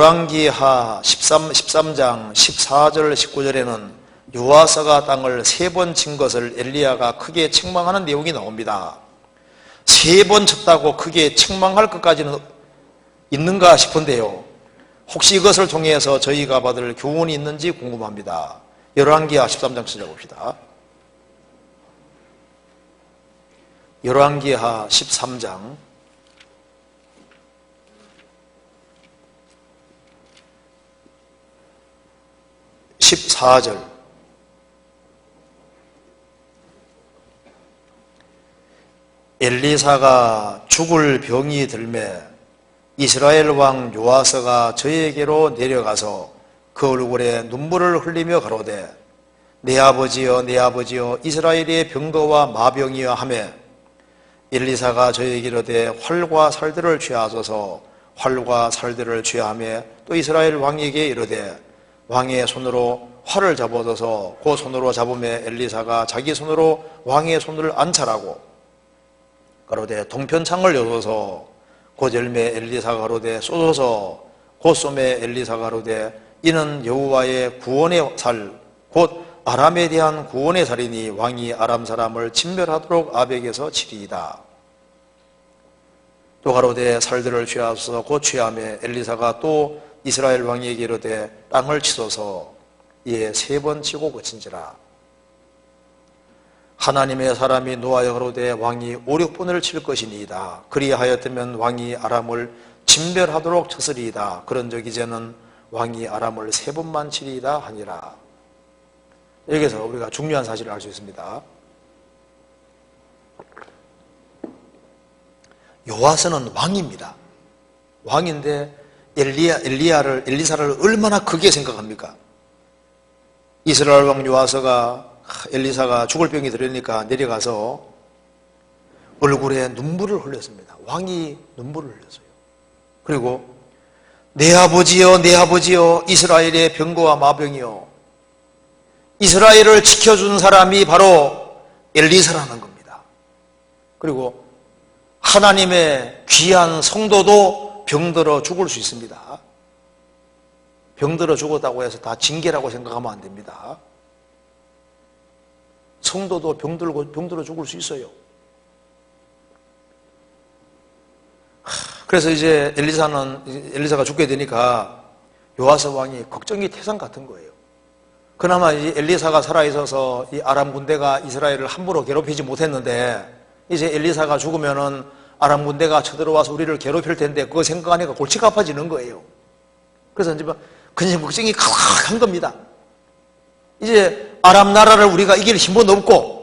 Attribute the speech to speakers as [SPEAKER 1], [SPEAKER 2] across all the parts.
[SPEAKER 1] 열왕기하 13, 13장 14절 19절에는 요아서가 땅을 세 번 친 것을 엘리야가 크게 책망하는 내용이 나옵니다. 세 번 쳤다고 크게 책망할 것까지는 있는가 싶은데요. 혹시 이것을 통해서 저희가 받을 교훈이 있는지 궁금합니다. 열왕기하 13장 찾아봅시다. 열왕기하 13장 14절. 엘리사가 죽을 병이 들매 이스라엘 왕 요아서가 저에게로 내려가서 그 얼굴에 눈물을 흘리며 가로되 내 아버지여 내 아버지여 이스라엘의 병거와 마병이여 하매 엘리사가 저에게 이르되 활과 살들을 취하소서 활과 살들을 취하며 또 이스라엘 왕에게 이르되 왕의 손으로 활을 잡아줘서 그 손으로 잡음에 엘리사가 자기 손으로 왕의 손을 안찰하고 가로되 동편창을 여소서 곧 열매 엘리사가 가로되 쏘소서 곧 쏘매 엘리사가 가로되 이는 여호와의 구원의 살곧 아람에 대한 구원의 살이니 왕이 아람 사람을 진멸하도록 아벡에서 치리이다. 또 가로되 살들을 취하소서. 곧 취함에 엘리사가 또 이스라엘 왕에게 이르되 땅을 치소서. 이에 세 번 치고 그친지라. 하나님의 사람이 노하여 가로되 왕이 오륙 번을 칠 것이니이다. 그리하였다면 왕이 아람을 진멸하도록 쳤으리이다. 그런적 이제는 왕이 아람을 세 번만 치리이다 하니라. 여기서 우리가 중요한 사실을 알 수 있습니다 요아스는 왕입니다 왕인데 엘리야, 엘리야를, 엘리사를 얼마나 크게 생각합니까? 이스라엘 왕 요아서가 엘리사가 죽을 병이 들으니까 내려가서 얼굴에 눈물을 흘렸습니다. 왕이 눈물을 흘렸어요. 그리고 내 아버지여 내 아버지여 이스라엘의 병거와 마병이여 이스라엘을 지켜준 사람이 바로 엘리사라는 겁니다. 그리고 하나님의 귀한 성도도 병들어 죽을 수 있습니다. 병들어 죽었다고 해서 다 징계라고 생각하면 안 됩니다. 성도도 병들고 병들어 죽을 수 있어요. 그래서 이제 엘리사는 엘리사가 죽게 되니까 요아스 왕이 걱정이 태산 같은 거예요. 그나마 이 엘리사가 살아 있어서 이 아람 군대가 이스라엘을 함부로 괴롭히지 못했는데 이제 엘리사가 죽으면은 아람 군대가 쳐들어와서 우리를 괴롭힐 텐데 그거 생각하니까 골치가 아파지는 거예요. 그래서 이제 근심 걱정이 강한 겁니다. 이제 아람 나라를 우리가 이길 힘은 없고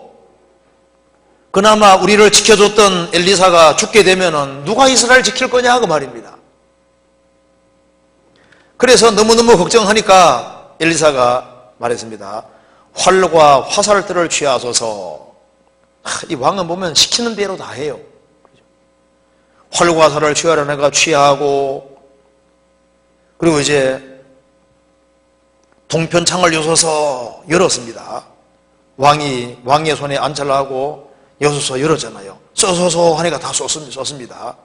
[SPEAKER 1] 그나마 우리를 지켜줬던 엘리사가 죽게 되면은 누가 이스라엘 지킬 거냐 그 말입니다. 그래서 너무너무 걱정하니까 엘리사가 말했습니다. 활과 화살들을 취하소서. 이 왕은 보면 시키는 대로 다 해요. 활과 화살을 취하라 내가 취하고 그리고 이제 동편창을 여서서 열었습니다. 왕이 왕의 손에 안찰하고 여서서 열었잖아요. 쏘소서 하니까 다 쏘습니다.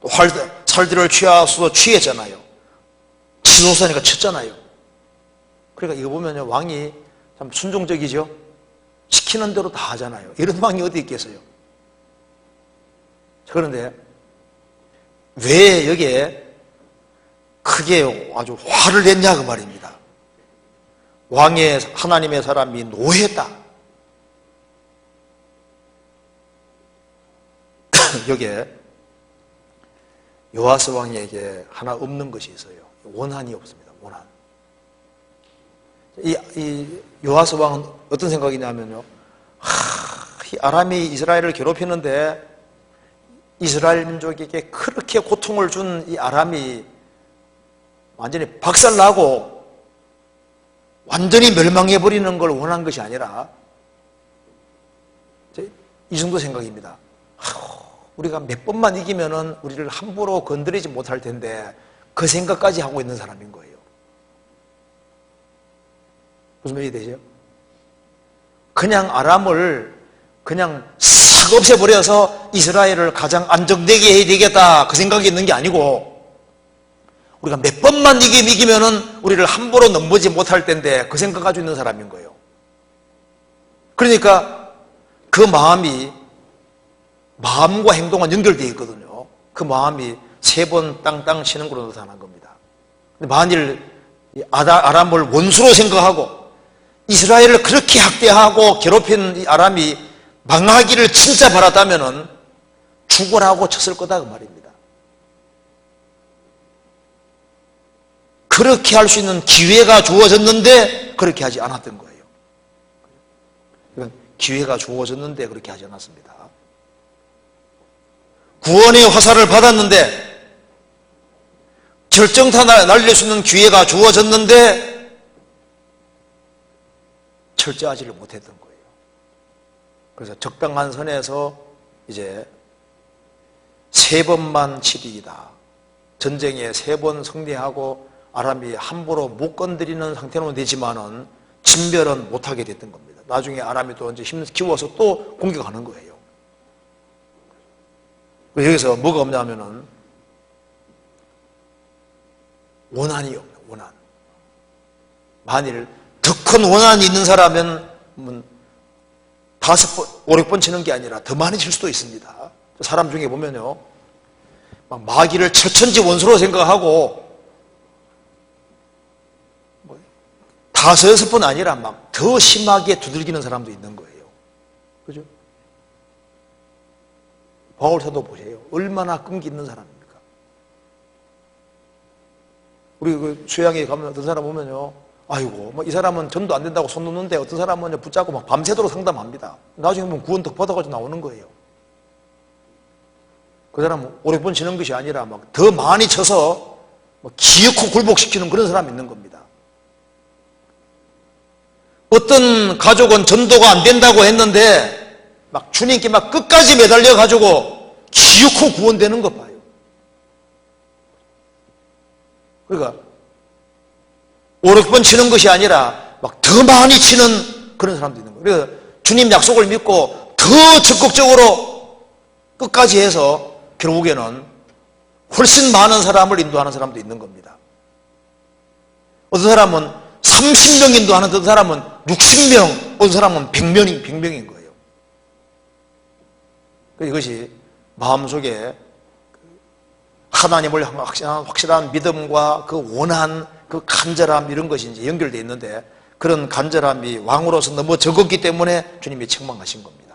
[SPEAKER 1] 또 활, 살들을 취하서 취했잖아요. 치소서 하니까 쳤잖아요. 그러니까 이거 보면요. 왕이 참 순종적이죠. 시키는 대로 다 하잖아요. 이런 왕이 어디 있겠어요? 그런데 왜 여기에 크게 아주 화를 냈냐 그 말입니다. 왕의 하나님의 사람이 노했다. 여기에 요아스 왕에게 하나 없는 것이 있어요. 원한이 없습니다. 원한. 이, 이 요아스 왕은 어떤 생각이냐면요. 하, 이 아람이 이스라엘을 괴롭히는데 이스라엘 민족에게 그렇게 고통을 준 이 아람이 완전히 박살나고 완전히 멸망해버리는 걸 원한 것이 아니라 이 정도 생각입니다. 우리가 몇 번만 이기면은 우리를 함부로 건드리지 못할 텐데 그 생각까지 하고 있는 사람인 거예요. 무슨 말이 되죠? 그냥 아람을 그냥 싹 없애버려서 이스라엘을 가장 안정되게 해야 되겠다 그 생각이 있는 게 아니고 우리가 몇 번만 이기면 이기면은 우리를 함부로 넘보지 못할 텐데 그 생각 가지고 있는 사람인 거예요. 그러니까 그 마음이 마음과 행동은 연결되어 있거든요. 그 마음이 세 번 땅땅 치는 걸로 나타난 겁니다. 만일 아람을 원수로 생각하고 이스라엘을 그렇게 학대하고 괴롭힌 이 아람이 망하기를 진짜 바랐다면은 죽으라고 쳤을 거다 그 말입니다. 그렇게 할 수 있는 기회가 주어졌는데 그렇게 하지 않았던 거예요. 기회가 주어졌는데 그렇게 하지 않았습니다. 구원의 화살을 받았는데 결정타 날- 날릴 수 있는 기회가 주어졌는데 철저하지를 못했던 거예요. 그래서 적당한 선에서 이제 세 번만 치리이다. 전쟁에 세 번 승리하고 아람이 함부로 못 건드리는 상태는 되지만은 진멸은 못하게 됐던 겁니다. 나중에 아람이 또 이제 힘 키워서 또 공격하는 거예요. 여기서 뭐가 없냐면은 원한이 없는 원한. 만일 더 큰 원한이 있는 사람은 뭐 다섯 번, 오백 번 치는 게 아니라 더 많이 칠 수도 있습니다. 사람 중에 보면요. 막 마귀를 철천지 원수로 생각하고 뭐 다섯 여섯 번 아니라 막 더 심하게 두들기는 사람도 있는 거예요. 그죠? 바울사도 보세요. 얼마나 끈기 있는 사람입니까? 우리 그 수양에 가면 어떤 사람 보면요. 아이고, 뭐 이 사람은 전도 안 된다고 손 놓는데 어떤 사람은 붙잡고 막 밤새도록 상담합니다. 나중에 보면 구원 덕 받아가지고 나오는 거예요. 그 사람은 오래 번 치는 것이 아니라 막 더 많이 쳐서 뭐 기어코 굴복시키는 그런 사람이 있는 겁니다. 어떤 가족은 전도가 안 된다고 했는데 막 주님께 막 끝까지 매달려 가지고 기어코 구원되는 것 봐요. 그러니까 오륙 번 치는 것이 아니라 막 더 많이 치는 그런 사람도 있는 거예요. 그래서 주님 약속을 믿고 더 적극적으로 끝까지 해서 결국에는 훨씬 많은 사람을 인도하는 사람도 있는 겁니다. 어떤 사람은 30명 인도하는 어떤 사람은 60명, 어떤 사람은 100명인, 100명인 거예요. 그래서 이것이 마음속에 하나님을 확실한, 확실한 믿음과 그 원한, 그 간절함 이런 것이 이제 연결되어 있는데 그런 간절함이 왕으로서 너무 적었기 때문에 주님이 책망하신 겁니다.